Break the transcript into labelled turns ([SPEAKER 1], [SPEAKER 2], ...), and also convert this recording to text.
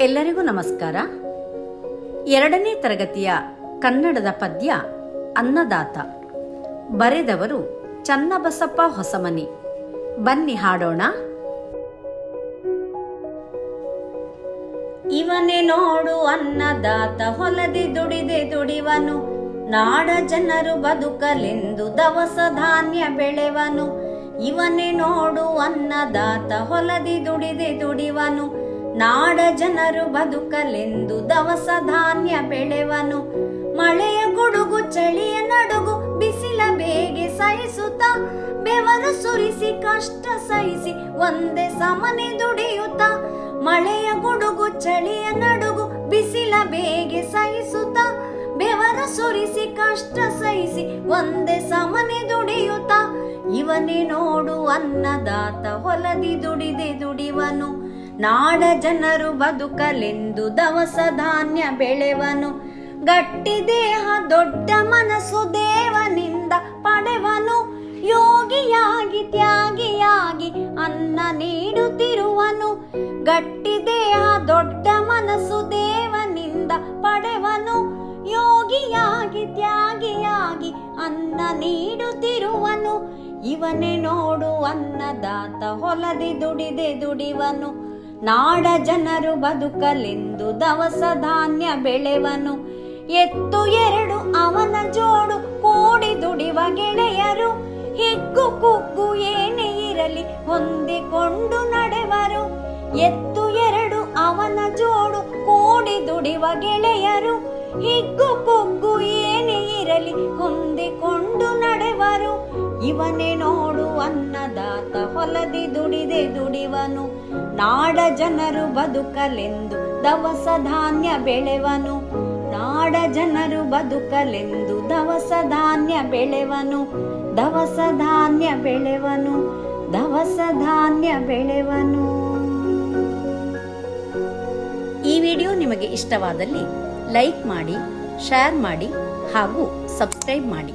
[SPEAKER 1] ಎಲ್ಲರಿಗೂ ನಮಸ್ಕಾರ. ಎರಡನೇ ತರಗತಿಯ ಕನ್ನಡದ ಪದ್ಯ ಅನ್ನದಾತ. ಬರೆದವರು ಚನ್ನಬಸಪ್ಪ ಹೊಸಮನಿ. ಬನ್ನಿ ಹಾಡೋಣ. ಇವನೇ ನೋಡು ಅನ್ನದಾತ ಹೊಲದಿ ದುಡಿದೆ ದುಡಿವನು. ನಾಡ ಜನರು ಬದುಕಲೆಂದು ದವಸ ಧಾನ್ಯ ಬೆಳೆವನು. ಇವನೇ ನೋಡು ಅನ್ನದಾತ ಹೊಲದಿ ದುಡಿದೆ ದುಡಿವನು. ನಾಡ ಜನರು ಬದುಕಲೆಂದು ದವಸ ಧಾನ್ಯ ಬೆಳೆವನು. ಮಳೆಯ ಗುಡುಗು, ಚಳಿಯ ನಡುಗು, ಬಿಸಿಲ ಬೇಗೆ ಸಹಿಸುತ್ತ, ಬೆವರು ಸುರಿಸಿ, ಕಷ್ಟ ಸಹಿಸಿ, ಒಂದೇ ಸಮನೆ ದುಡಿಯುತ್ತ. ಮಳೆಯ ಗುಡುಗು, ಚಳಿಯ ನಡುಗು, ಬಿಸಿಲ ಬೇಗೆ ಸಹಿಸುತ್ತ, ಬೆವರು ಸುರಿಸಿ, ಕಷ್ಟ ಸಹಿಸಿ, ಒಂದೇ ಸಮನೆ ದುಡಿಯುತ್ತ. ಇವನೇ ನೋಡು ಅನ್ನದಾತ ಹೊಲದಿ ದುಡಿದೆ ದುಡಿವನು. ನಾಡ ಜನರು ಬದುಕಲೆಂದು ದವಸ ಧಾನ್ಯ ಬೆಳೆವನು. ಗಟ್ಟಿ ದೇಹ ದೊಡ್ಡ ಮನಸ್ಸು ದೇವನಿಂದ ಪಡೆವನು. ಯೋಗಿಯಾಗಿ ತ್ಯಾಗಿಯಾಗಿ ಅನ್ನ ನೀಡುತ್ತಿರುವನು. ಗಟ್ಟಿ ದೇಹ ದೊಡ್ಡ ಮನಸ್ಸು ದೇವನಿಂದ ಪಡೆವನು. ಯೋಗಿಯಾಗಿ ತ್ಯಾಗಿಯಾಗಿ ಅನ್ನ ನೀಡುತ್ತಿರುವನು. ಇವನೇ ನೋಡು ಅನ್ನದಾತ ಹೊಲದಿ ದುಡಿದೆ ದುಡಿವನು. ನಾಡ ಜನರು ಬದುಕಲೆಂದು ದವಸ ಧಾನ್ಯ ಬೆಳೆವನು. ಎತ್ತು ಎರಡು ಅವನ ಜೋಡು ಕೂಡಿ ದುಡಿವ ಗೆಳೆಯರು. ಹಿಗ್ಗು ಕುಗ್ಗು ಏನೇ ಇರಲಿ ಹೊಂದಿಕೊಂಡು ನಡೆವರು. ಎತ್ತು ಎರಡು ಅವನ ಜೋಡು ಕೂಡಿ ದುಡಿವ ಗೆಳೆಯರು. ಹಿಗ್ಗು ಕುಗ್ಗು ಏನೇ ಇರಲಿ ಹೊಂದಿಕೊಂಡು ನಡೆವರು. ಇವನೇ ನೋಡು ಅನ್ನದಾತ ಹೊಲದಿ ದುಡಿದೆ ದುಡಿವನು. ನಾಡ ಜನರು ಬದುಕಲೆಂದು ದವಸ ಧಾನ್ಯ ಬೆಳೆವನು. ನಾಡ ಜನರು ಬದುಕಲೆಂದು ದವಸ ಧಾನ್ಯ ಬೆಳೆವನು. ದವಸ ಧಾನ್ಯ ಬೆಳೆವನು. ದವಸ ಧಾನ್ಯ ಬೆಳೆವನು. ಈ ವಿಡಿಯೋ ನಿಮಗೆ ಇಷ್ಟವಾದಲ್ಲಿ ಲೈಕ್ ಮಾಡಿ ಶೇರ್ ಮಾಡಿ ಹಾಗೂ ಸಬ್ಸ್ಕ್ರೈಬ್ ಮಾಡಿ.